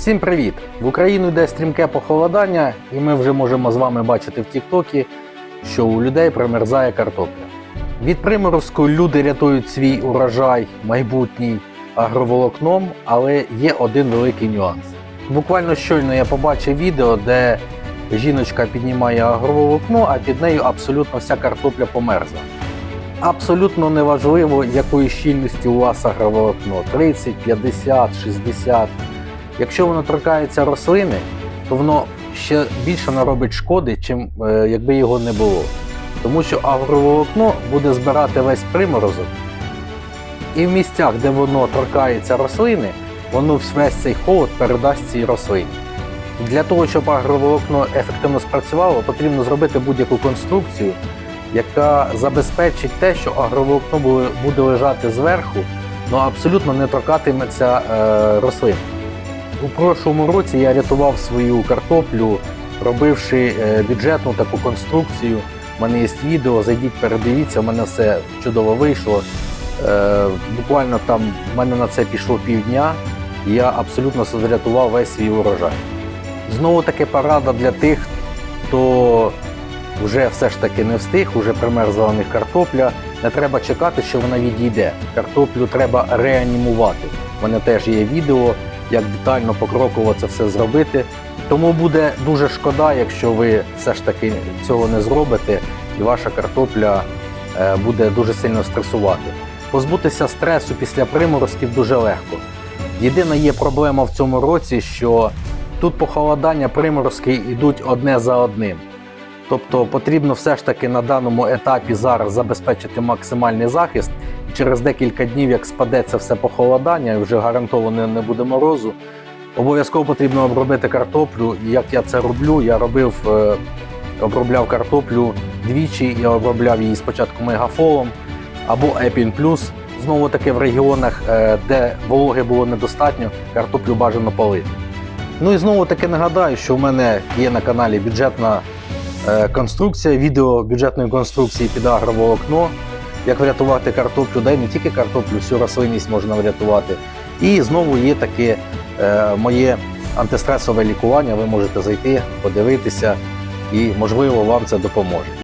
Всім привіт! В Україну йде стрімке похолодання, і ми вже можемо з вами бачити в Тіктокі, що у людей примерзає картопля. Від приморозку люди рятують свій урожай майбутній агроволокном, але є один великий нюанс. Буквально щойно я побачив відео, де жіночка піднімає агроволокно, а під нею абсолютно вся картопля померзла. Абсолютно неважливо, якої щільності у вас агроволокно 30, 50, 60. Якщо воно торкається рослини, то воно ще більше наробить шкоди, чим е, якби його не було. Тому що агроволокно буде збирати весь приморозок, і в місцях, де воно торкається рослини, воно весь цей холод передасть цій рослині. Для того, щоб агроволокно ефективно спрацювало, потрібно зробити будь-яку конструкцію, яка забезпечить те, що агроволокно буде- лежати зверху, але абсолютно не торкатиметься е, рослин. У прошлому році я рятував свою картоплю, робивши е, бюджетну таку конструкцію. У мене є відео, зайдіть, передивіться, у мене все чудово вийшло. Е, буквально там в мене на це пішло півдня, і я абсолютно врятував весь свій урожай. Знову таки порада для тих, хто вже все ж таки не встиг, вже примерзла у них картопля. Не треба чекати, що вона відійде. Картоплю треба реанімувати. У мене теж є відео, як детально покроково це все зробити. Тому буде дуже шкода, якщо ви все ж таки цього не зробите, і ваша картопля е, буде дуже сильно стресувати. Позбутися стресу після приморозків дуже легко. Єдина є проблема в цьому році, що тут похолодання приморозки йдуть одне за одним. Тобто потрібно все ж таки на даному етапі зараз забезпечити максимальний захист. Через декілька днів, як спаде це все похолодання, і вже гарантовано не буде морозу, обов'язково потрібно обробити картоплю. Як я це роблю, я робив, е, обробляв картоплю двічі, я обробляв її спочатку мегафолом або Епін Плюс. Знову таки в регіонах, е, де вологи було недостатньо, картоплю бажано полити. Ну і знову таки нагадаю, що в мене є на каналі бюджетна е, конструкція, відео бюджетної конструкції під агроволокно, як врятувати картоплю, да й не тільки картоплю, всю рослинність можна врятувати. І знову є таке е, моє антистресове лікування. Ви можете зайти, подивитися, і можливо вам це допоможе.